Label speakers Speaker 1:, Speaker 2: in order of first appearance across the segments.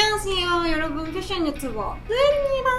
Speaker 1: 안녕하세요 여러분. 패션 유튜버 느입니다.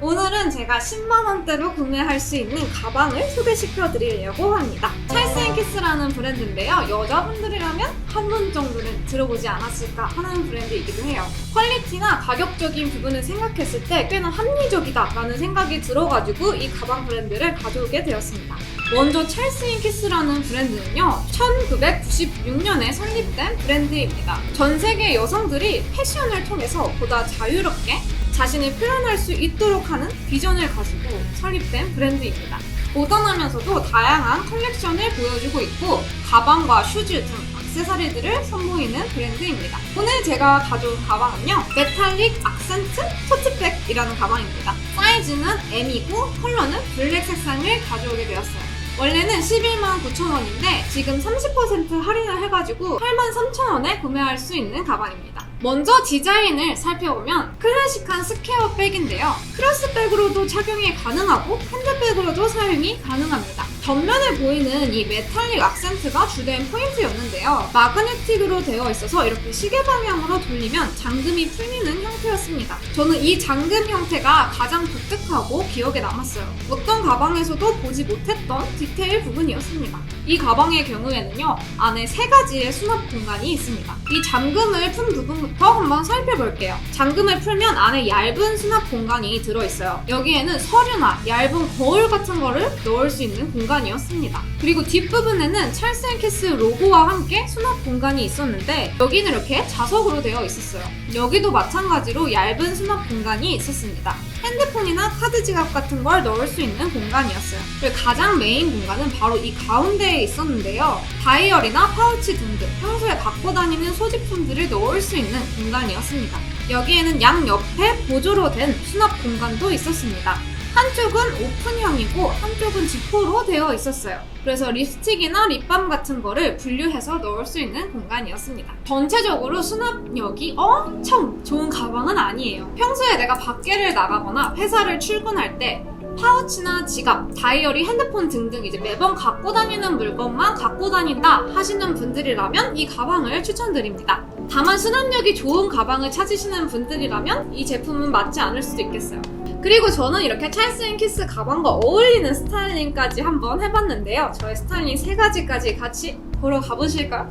Speaker 1: 오늘은 제가 10만원대로 구매할 수 있는 가방을 소개시켜 드리려고 합니다. 찰스 앤 키스라는 브랜드인데요. 여자분들이라면 한 번 정도는 들어보지 않았을까 하는 브랜드이기도 해요. 퀄리티나 가격적인 부분을 생각했을 때 꽤나 합리적이다 라는 생각이 들어가지고 이 가방 브랜드를 가져오게 되었습니다 먼저 찰스 앤 키스라는 브랜드는요 1996년에 설립된 브랜드입니다 전 세계 여성들이 패션을 통해서 보다 자유롭게 자신을 표현할 수 있도록 하는 비전을 가지고 설립된 브랜드입니다. 모던하면서도 다양한 컬렉션을 보여주고 있고 가방과 슈즈 등 액세서리들을 선보이는 브랜드입니다. 오늘 제가 가져온 가방은요. 메탈릭 악센트 토트백이라는 가방입니다. 사이즈는 M이고 컬러는 블랙 색상을 가져오게 되었어요. 원래는 11만 9천 원인데 지금 30% 할인을 해가지고 8만 3천 원에 구매할 수 있는 가방입니다. 먼저 디자인을 살펴보면 클래식한 스퀘어 백인데요. 크로스백으로도 착용이 가능하고 핸드백으로도 사용이 가능합니다. 겉면에 보이는 이 메탈릭 악센트가 주된 포인트였는데요. 마그네틱으로 되어 있어서 이렇게 시계 방향으로 돌리면 잠금이 풀리는 형태였습니다. 저는 이 잠금 형태가 가장 독특하고 기억에 남았어요. 어떤 가방에서도 보지 못했던 디테일 부분이었습니다. 이 가방의 경우에는요, 안에 세 가지의 수납 공간이 있습니다. 이 잠금을 푼 부분부터 한번 살펴볼게요. 잠금을 풀면 안에 얇은 수납 공간이 들어있어요. 여기에는 서류나 얇은 거울 같은 거를 넣을 수 있는 공간이었습니다. 그리고 뒷부분에는 찰스 앤 키스 로고와 함께 수납 공간이 있었는데 여기는 이렇게 자석으로 되어 있었어요. 여기도 마찬가지로 얇은 수납 공간이 있었습니다. 핸드폰이나 카드 지갑 같은 걸 넣을 수 있는 공간이었어요. 그리고 가장 메인 공간은 바로 이 가운데에 있었는데요. 다이어리나 파우치 등등 평소에 갖고 다니는 소지품들을 넣을 수 있는 공간이었습니다. 여기에는 양 옆에 보조로 된 수납 공간도 있었습니다. 한쪽은 오픈형이고 한쪽은 지퍼로 되어 있었어요. 그래서 립스틱이나 립밤 같은 거를 분류해서 넣을 수 있는 공간이었습니다. 전체적으로 수납력이 엄청 좋은 가방은 아니에요. 평소에 내가 밖에를 나가거나 회사를 출근할 때 파우치나 지갑, 다이어리, 핸드폰 등등 이제 매번 갖고 다니는 물건만 갖고 다닌다 하시는 분들이라면 이 가방을 추천드립니다. 다만 수납력이 좋은 가방을 찾으시는 분들이라면 이 제품은 맞지 않을 수도 있겠어요. 그리고 저는 이렇게 찰스 앤 키스 가방과 어울리는 스타일링까지 한번 해봤는데요. 저의 스타일링 세 가지까지 같이 보러 가보실까요?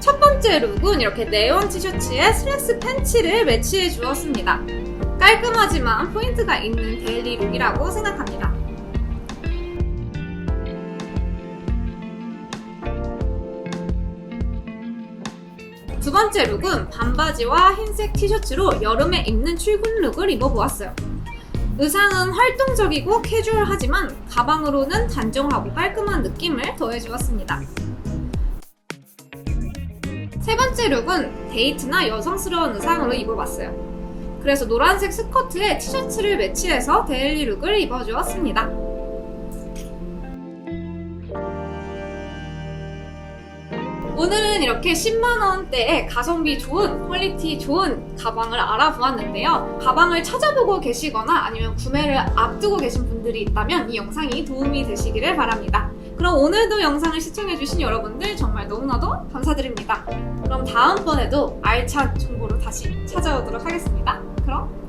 Speaker 1: 첫 번째 룩은 이렇게 네온 티셔츠에 슬랙스 팬츠를 매치해 주었습니다. 깔끔하지만 포인트가 있는 데일리 룩이라고 생각합니다. 두 번째 룩은 반바지와 흰색 티셔츠로 여름에 입는 출근 룩을 입어보았어요. 의상은 활동적이고 캐주얼하지만 가방으로는 단정하고 깔끔한 느낌을 더해주었습니다. 세 번째 룩은 데이트나 여성스러운 의상으로 입어봤어요. 그래서 노란색 스커트에 티셔츠를 매치해서 데일리 룩을 입어주었습니다. 오늘은 이렇게 10만원대에 가성비 좋은, 퀄리티 좋은 가방을 알아보았는데요. 가방을 찾아보고 계시거나 아니면 구매를 앞두고 계신 분들이 있다면 이 영상이 도움이 되시기를 바랍니다. 그럼 오늘도 영상을 시청해주신 여러분들 정말 너무나도 감사드립니다. 그럼 다음번에도 알찬 정보로 다시 찾아오도록 하겠습니다. 그럼